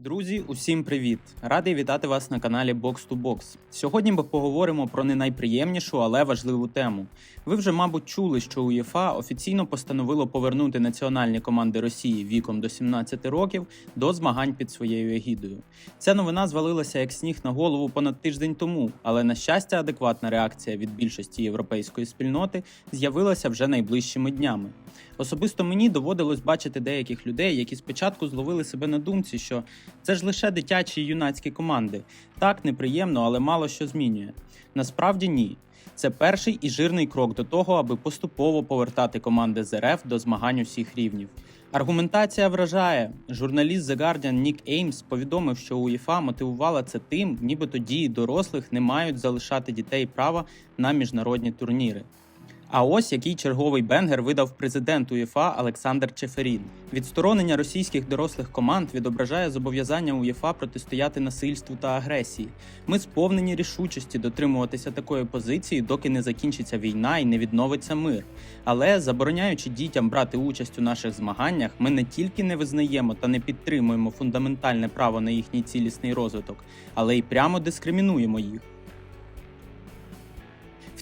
Друзі, усім привіт! Радий вітати вас на каналі Box to Box. Сьогодні ми поговоримо про не найприємнішу, але важливу тему. Ви вже, мабуть, чули, що УЄФА офіційно постановило повернути національні команди Росії віком до 17 років до змагань під своєю егідою. Ця новина звалилася як сніг на голову понад тиждень тому, але на щастя, адекватна реакція від більшості європейської спільноти з'явилася вже найближчими днями. Особисто мені доводилось бачити деяких людей, які спочатку зловили себе на думці, що це ж лише дитячі і юнацькі команди. Так неприємно, але мало що змінює. Насправді ні. Це перший і жирний крок до того, аби поступово повертати команди з РФ до змагань усіх рівнів. Аргументація вражає. Журналіст The Guardian Нік Еймс повідомив, що УЄФА мотивувала це тим, нібито дії дорослих не мають залишати дітей права на міжнародні турніри. А ось який черговий бенгер видав президент УЄФА Олександр Чеферін. Відсторонення російських дорослих команд відображає зобов'язання УЄФА протистояти насильству та агресії. Ми сповнені рішучості дотримуватися такої позиції, доки не закінчиться війна і не відновиться мир. Але забороняючи дітям брати участь у наших змаганнях, ми не тільки не визнаємо та не підтримуємо фундаментальне право на їхній цілісний розвиток, але й прямо дискримінуємо їх.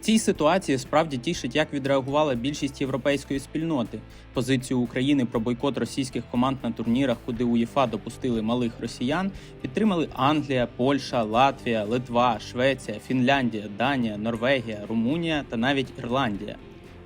Цій ситуації справді тішить, як відреагувала більшість європейської спільноти. Позицію України про бойкот російських команд на турнірах, куди УЄФА допустили малих росіян, підтримали Англія, Польща, Латвія, Литва, Швеція, Фінляндія, Данія, Норвегія, Румунія та навіть Ірландія.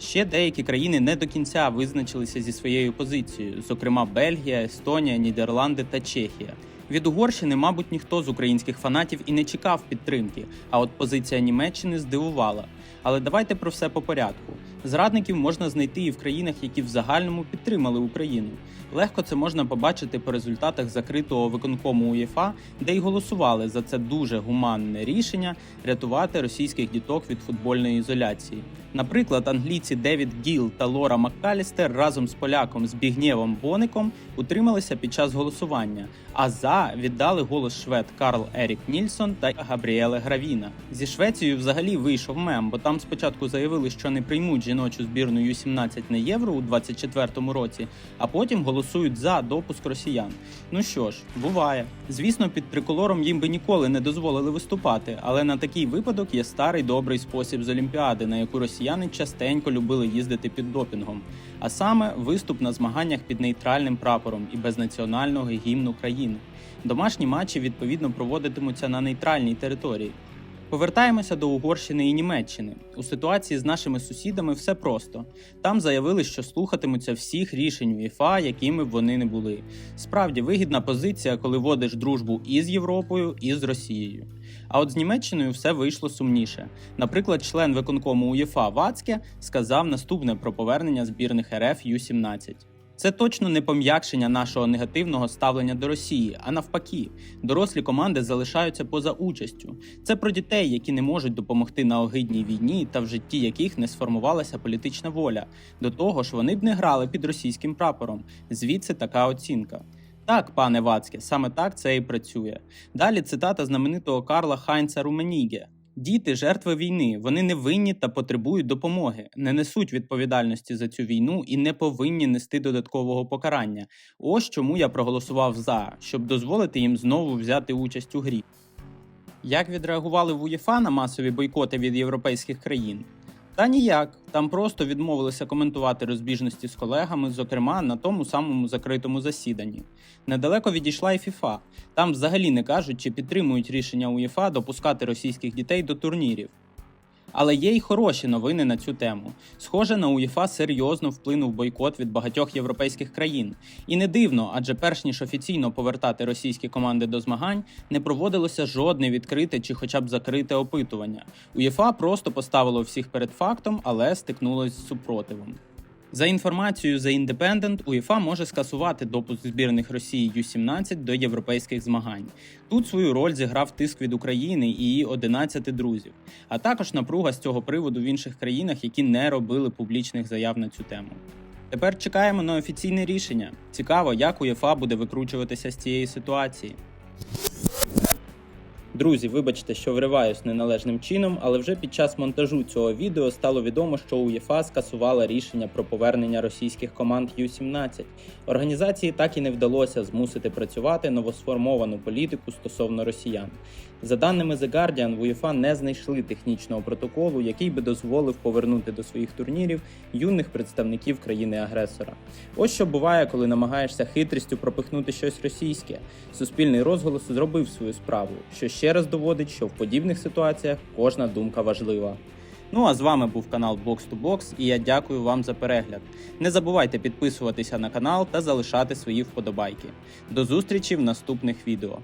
Ще деякі країни не до кінця визначилися зі своєю позицією, зокрема Бельгія, Естонія, Нідерланди та Чехія. Від Угорщини, мабуть, ніхто з українських фанатів і не чекав підтримки. А от позиція Німеччини здивувала. Але давайте про все по порядку. Зрадників можна знайти і в країнах, які в загальному підтримали Україну. Легко це можна побачити по результатах закритого виконкому УЄФА, де й голосували за це дуже гуманне рішення рятувати російських діток від футбольної ізоляції. Наприклад, англійці Девід Гіл та Лора Маккалістер разом з поляком Збігнєвом Боником утрималися під час голосування. А за віддали голос швед Карл Ерік Нільсон та Габріеле Гравіна. Зі Швецією взагалі вийшов мем, бо там спочатку заявили, що не приймуть жіночу збірну Ю-17 на євро у 24-му році, а потім голосують за допуск росіян. Ну що ж, буває. Звісно, під триколором їм би ніколи не дозволили виступати, але на такий випадок є старий добрий спосіб з Олімпіади, на яку росіяни частенько любили їздити під допінгом. А саме виступ на змаганнях під нейтральним прапором і без національного гімну країни. Домашні матчі відповідно проводитимуться на нейтральній території. Повертаємося до Угорщини і Німеччини. У ситуації з нашими сусідами все просто. Там заявили, що слухатимуться всіх рішень УЄФА, якими б вони не були. Справді вигідна позиція, коли водиш дружбу і з Європою, і з Росією. А от з Німеччиною все вийшло сумніше. Наприклад, член виконкому УЄФА Вацке сказав наступне про повернення збірних РФ Ю-17. Це точно не пом'якшення нашого негативного ставлення до Росії, а навпаки, дорослі команди залишаються поза участю. Це про дітей, які не можуть допомогти на огидній війні та в житті яких не сформувалася політична воля. До того ж, вони б не грали під російським прапором. Звідси така оцінка. Так, пане Вацьке, саме так це і працює. Далі цитата знаменитого Карла Хайнца Руменіге. Діти жертви війни, вони не винні та потребують допомоги, не несуть відповідальності за цю війну і не повинні нести додаткового покарання. Ось чому я проголосував за, щоб дозволити їм знову взяти участь у грі. Як відреагували в УЄФА на масові бойкоти від європейських країн? Та ніяк. Там просто відмовилися коментувати розбіжності з колегами, зокрема на тому самому закритому засіданні. Недалеко відійшла і ФІФА. Там взагалі не кажуть, чи підтримують рішення УЄФА допускати російських дітей до турнірів. Але є й хороші новини на цю тему. Схоже, на УЄФА серйозно вплинув бойкот від багатьох європейських країн. І не дивно, адже перш ніж офіційно повертати російські команди до змагань, не проводилося жодне відкрите чи хоча б закрите опитування. УЄФА просто поставило всіх перед фактом, але стикнулось з супротивом. За інформацією The Independent, УЄФА може скасувати допуск збірних Росії Ю-17 до європейських змагань. Тут свою роль зіграв тиск від України і її 11 друзів, а також напруга з цього приводу в інших країнах, які не робили публічних заяв на цю тему. Тепер чекаємо на офіційне рішення. Цікаво, як УЄФА буде викручуватися з цієї ситуації. Друзі, вибачте, що вриваюсь неналежним чином, але вже під час монтажу цього відео стало відомо, що УЄФА скасувала рішення про повернення російських команд Ю-17. Організації так і не вдалося змусити працювати новосформовану політику стосовно росіян. За даними The Guardian, в УЄФА не знайшли технічного протоколу, який би дозволив повернути до своїх турнірів юних представників країни-агресора. Ось що буває, коли намагаєшся хитрістю пропихнути щось російське. Суспільний розголос зробив свою справу, що раз доводить, що в подібних ситуаціях кожна думка важлива. Ну а з вами був канал Box to Box і я дякую вам за перегляд. Не забувайте підписуватися на канал та залишати свої вподобайки. До зустрічі в наступних відео.